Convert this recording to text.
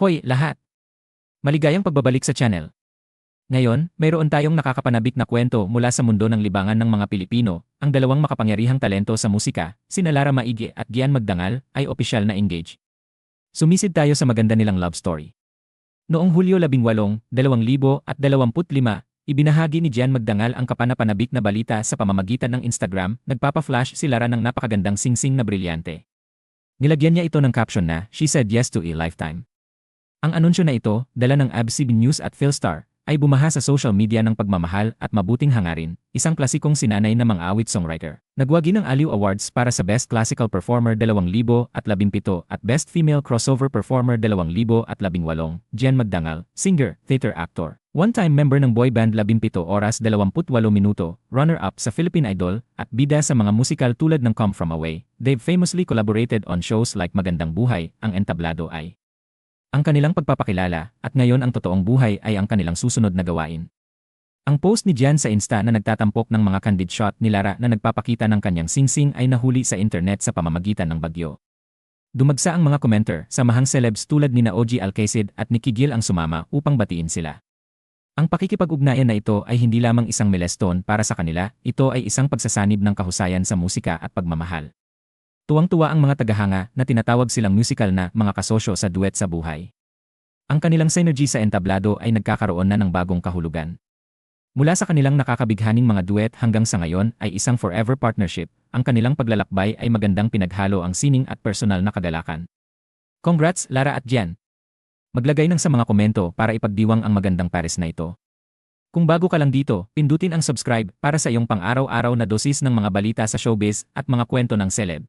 Hoy, lahat! Maligayang pagbabalik sa channel. Ngayon, mayroon tayong nakakapanabik na kwento mula sa mundo ng libangan ng mga Pilipino. Ang dalawang makapangyarihang talento sa musika, sina Lara Maigi at Gian Magdangal, ay opisyal na engage. Sumisid tayo sa maganda nilang love story. Noong Hulyo 18, 2025, ibinahagi ni Gian Magdangal ang kapanapanabik na balita sa pamamagitan ng Instagram, nagpapa-flash si Lara ng napakagandang singsing na brilyante. Nilagyan niya ito ng caption na, She said yes to a lifetime. Ang anunsyo na ito, dala ng ABS-CBN News at Philstar, ay bumaha sa social media ng pagmamahal at mabuting hangarin, isang klasikong sinanay na mga awit-songwriter. Nagwagi ng Aliw Awards para sa Best Classical Performer 2017 at Best Female Crossover Performer 2018, Jen Magdangal, singer, theater actor. One-time member ng boy band 17 oras 28 minuto, runner-up sa Philippine Idol, at bida sa mga musikal tulad ng Come From Away. They've famously collaborated on shows like Magandang Buhay, Ang Entablado ay ang kanilang pagpapakilala, at ngayon ang totoong buhay ay ang kanilang susunod na gawain. Ang post ni Jan sa Insta na nagtatampok ng mga candid shot ni Lara na nagpapakita ng kanyang singsing ay nahuli sa internet sa pamamagitan ng bagyo. Dumagsa ang mga commenter, samahang celebs tulad ni na OG Alcacid at Nicky Gil ang sumama upang batiin sila. Ang pakikipag-ugnayan na ito ay hindi lamang isang milestone para sa kanila, ito ay isang pagsasanib ng kahusayan sa musika at pagmamahal. Tuwang-tuwa ang mga tagahanga na tinatawag silang musical na mga kasosyo sa duet sa buhay. Ang kanilang synergy sa entablado ay nagkakaroon na ng bagong kahulugan. Mula sa kanilang nakakabighaning mga duet hanggang sa ngayon ay isang forever partnership, ang kanilang paglalakbay ay magandang pinaghalo ang sining at personal na kagalakan. Congrats, Lara at Jen! Maglagay ng sa mga komento para ipagdiwang ang magandang pares na ito. Kung bago ka lang dito, pindutin ang subscribe para sa iyong pang-araw-araw na dosis ng mga balita sa showbiz at mga kwento ng celeb.